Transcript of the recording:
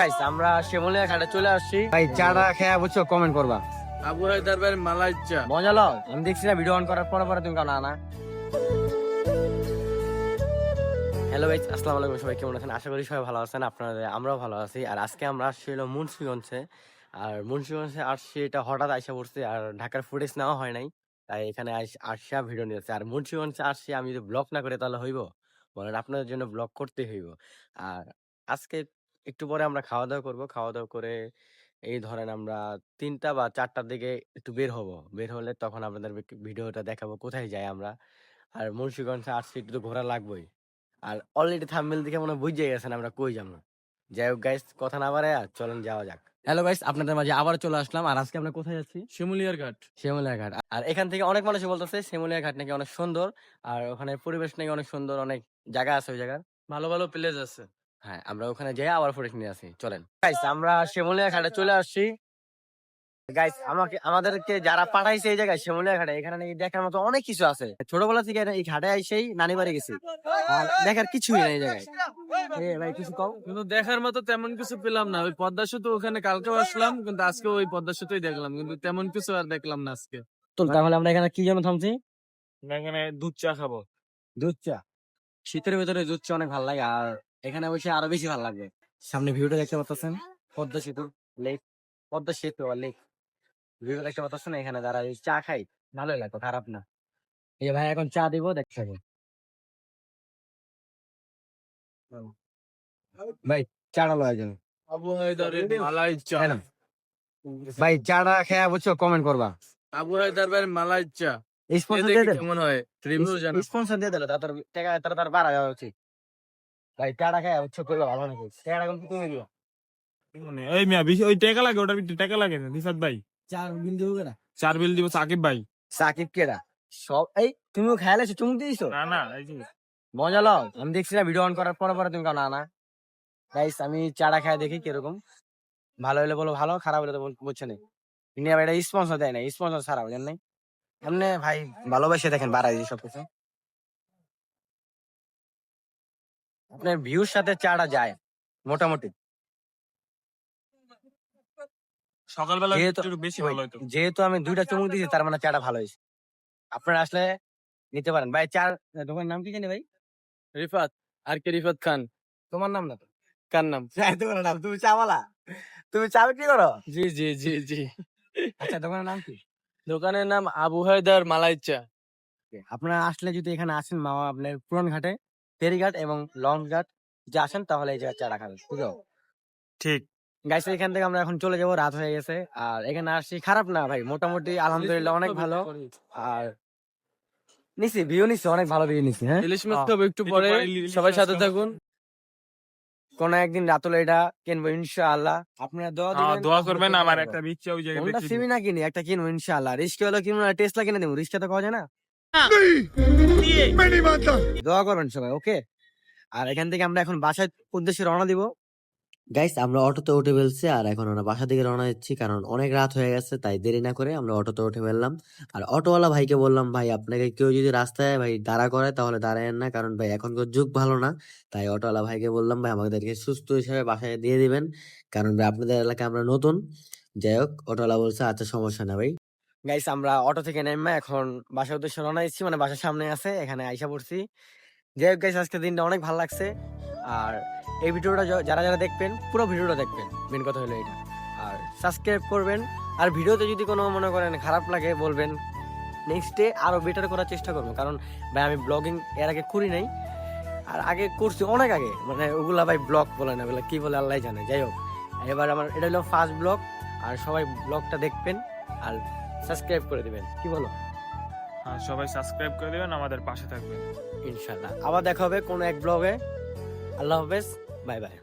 Guys আমরা শিমুলিয়া ঘাটে চলে আসছি। ভাই চাটা খেয়ে বুঝছ কমেন্ট করবা। আবু হায়দার ভাই মালাই চা। মজা লো আমি দেখছি না ভিডিও অন করার পরে পরে তুমি কারণ আনা হ্যালো ভাই আসসালামু আলাইকুম সবাই কেমন আছেন? আশা করি সবাই ভালো আছেন আপনাদের আমরাও ভালো আছি। আর আজকে আমরা আসছি হলো মুন্সিগঞ্জে। আর মুন্সিগঞ্জে আসছি এটা হঠাৎ আইসা পড়ছে আর ঢাকার ফুটেজ নেওয়া হয় নাই। তাই এখানে আসা ভিডিও নিয়েছে। আর মুন্সিগঞ্জে আসছি আমি যদি ব্লগ না করে তাহলে হইব? বলেন আপনাদের জন্য ব্লগ করতে হইব। আর আজকে একটু পরে আমরা খাওয়া দাওয়া করব। খাওয়া দাওয়া করে এই ধরেন আমরা তিনটা বা চারটার দিকে একটু বের হব। বের হলে তখন আপনাদের ভিক- ভিডিওটা দেখাবো কোথায় যাই আমরা। আর মুন্সিগঞ্জে আসছি একটু তো ঘোরা লাগবেই। আর অলরেডি থাম্বনেল দেখে মনে হয় বুঝে গেছেন আমরা কই যাব। যাই হোক গাইস কথা না বাড়ে আর চলেন যাওয়া যাক। হ্যালো গাইস আপনাদের মাঝে আবার চলে আসলাম। আর আজকে আমরা কোথায় যাচ্ছি? শিমুলিয়ার ঘাট। শিমুলিয়া ঘাট। আর এখান থেকে অনেক মানুষ বলতেছে শিমুলিয়া ঘাট নাকি অনেক সুন্দর। আর ওখানে পরিবেশ নাকি অনেক সুন্দর অনেক জায়গা আছে ওই জায়গার। ভালো ভালো প্লেস আছে। হ্যাঁ আমরা ওখানে যাই আবার ফুটেজ নিয়ে আসি। চলেন। গাইস আমরা শিমুলিয়া ঘাটে চলে আসছি। গাইস আমাকে আমাদেরকে যারা পাঠাইছে এই জায়গায় শিমুলিয়া ঘাটে এখানে নাকি দেখার মতো অনেক কিছু আছে। ছোটবেলা থেকে এই ঘাটে আইসেই নানি বাড়ি গেছি। আর দেখার কিছুই নেই এই জায়গায়। এ ভাই কিছু কম কিন্তু দেখার মতো তেমন কিছু পেলাম না। ওই পদ্মা সেতু ওখানে কালকেও আসলাম কিন্তু আজকে ওই পদ্মা সেতুই দেখলাম কিন্তু তেমন কিছু আর দেখলাম না আজকে। তো তাহলে আমরা এখানে কি জন্য থামছি? এখানে দুধ চা খাব। দুধ চা? শীতের ভিতরে দুধ চা অনেক ভালো লাগে আর এখানে বসে আরও বেশি ভালো লাগবে। সামনে ভিউটা দেখতে পাচ্ছেন পদ্মা সেতু লেক পদ্মা সেতু আর লেক। ভিউ দেখতে পাচ্ছেন এখানে দাঁড়া চা খাই ভালোই লাগতো খারাপ না। এই ভাই এখন চা দিব দেখতে থাকো ভাই চাটা লয় যাবে? ভাই চাটা খেয়ে বুঝছ কমেন্ট করবা। আবু হায়দার ভাই মালাই চা। স্পন্সর দিয়ে কেমন হয়। রিভিউ জানা স্পন্সর দিয়ে দিলে তার টাকা তার তার বাড়া যাওয়া উচিত। ভাই চাটা খেয়ে করবা ভালো নাকি? টাকাটা কিন্তু তুমি দিও। ওই মিয়া বেশি ওই টাকা লাগে ওটার ভিতরে টাকা লাগে না ভাই। চার বিল দিব না চার বিল দিব সাকিব ভাই। সাকিব কেডা? সব এই তুমিও খেয়াল এসে চুমুক দিয়েছ? না না এই যে মজা লও আমি দেখছি না ভিডিও অন করার পরে পরে তুমি কারণ না না। গাইস আমি চাটা খায় দেখি কীরকম। ভালো হলে বলো ভালো খারাপ হলে তো বল- বুঝছে না। ইন্ডিয়া ভাই এটা স্পন্সর দেয় না স্পন্সর ছাড়া বুঝেন নাই। এমনি ভাই ভালোবাসে দেখেন বাড়াই দিয়ে সবকিছু। আপনার ভিউর সাথে চাটা যায় মোটামুটি। সকালবেলা যেহেতু- একটু বেশি ভালো হতো যেহেতু আমি দুইটা চুমুক দিয়েছি তার মানে চাটা ভালো হয়েছে। আপনারা আসলে নিতে পারেন। ভাই চার দোকানের নাম কি জানি ভাই? রিফাত আর কে রিফাত খান? তোমার নাম না তো? কার নাম? তোমার নাম। তুমি চাওয়ালা। তুমি চা বিক্রি করো? জি জি জি জি। আচ্ছা দোকানের নাম কি? দোকানের নাম আবু হায়দার মালাই চা আপনারা আসলে যদি এখানে আসেন মামা আপনার পুরন ঘাটে ফেরিঘাট এবং লঞ্চ ঘাট যে আসেন তাহলে এই জায়গায় বুঝলো ঠিক। গাইস এখান থেকে আমরা এখন চলে যাব রাত হয়ে গেছে। আর এখানে আসছি খারাপ না ভাই মোটামুটি আলহামদুলিল্লাহ অনেক ভালো। আর নিছি ভিউ নিছি অনেক ভালো ভিউ নিছি হ্যাঁ? ইলিশ মাছ হ্যাঁ। খাব একটু পরে সবাই সাথে থাকুন। কোন একদিন রাতুল এটা কিনবো ইনশাআল্লাহ। আপনারা দোয়া হ্যাঁ, দিবেন দোয়া করবেন আমার একটা ইচ্ছা ওই জায়গায় দেখি সিমি না কিনি একটা কিনবো ইনশাআল্লাহ। রিস্ক হলো কিনবো টেসলা কিনে দেবো রিস্কটা তো পাওয়া যায় না? দোয়া। করবেন সবাই ওকে? আর এখান থেকে আমরা এখন বাসার উদ্দেশ্যে রওনা দিব। গাইস আমরা অটোতে উঠে ফেলছি আর এখন আমরা বাসা দিকে রওনা দিচ্ছি কারণ অনেক রাত হয়ে গেছে তাই দেরি না করে আমরা অটোতে উঠে ফেললাম। আর অটোওয়ালা ভাইকে বললাম ভাই আপনাকে কেউ যদি রাস্তায় ভাই দাঁড়া করে তাহলে দাঁড়ায়েন না কারণ ভাই এখনকার যুগ ভালো না। তাই অটোওয়ালা ভাইকে বললাম ভাই আমাদেরকে সুস্থ হিসাবে বাসায় দিয়ে দিবেন কারণ ভাই আপনাদের এলাকায় আমরা নতুন। যাই হোক অটোওয়ালা বলছে আচ্ছা সমস্যা না ভাই। গাইস আমরা অটো থেকে নেমে এখন বাসার উদ্দেশ্যে রওনা দিচ্ছি। মানে বাসার সামনে আছে, এখানে আইসা পড়ছি। যাই হোক গাইস, আজকে দিনটা অনেক ভালো লাগছে। আর এই ভিডিওটা যারা যারা দেখবেন, পুরো ভিডিওটা দেখবেন। মেন কথা হলো এটা আর সাবস্ক্রাইব করবেন। আর ভিডিওতে যদি কোনো মনে করেন খারাপ লাগে বলবেন নেক্সট ডে আরও বেটার করার চেষ্টা করব। কারণ ভাই, আমি ব্লগিং এর আগে করি নাই। আর আগে করছি অনেক আগে। মানে ওগুলা ভাই ব্লগ বলে না, ওগুলা কি বলে আল্লাহ জানে। যাই হোক, এবার আমার, এটা হলো ফার্স্ট ব্লগ আর সবাই ব্লগটা দেখবেন। আর সাবস্ক্রাইব করে দিবেন। কি বলো? হ্যাঁ সবাই সাবস্ক্রাইব করে দিবেন আমাদের পাশে থাকবেন। ইনশাল্লাহ আবার দেখা হবে কোনো এক ব্লগে আল্লাহ হাফেজ বাই বাই।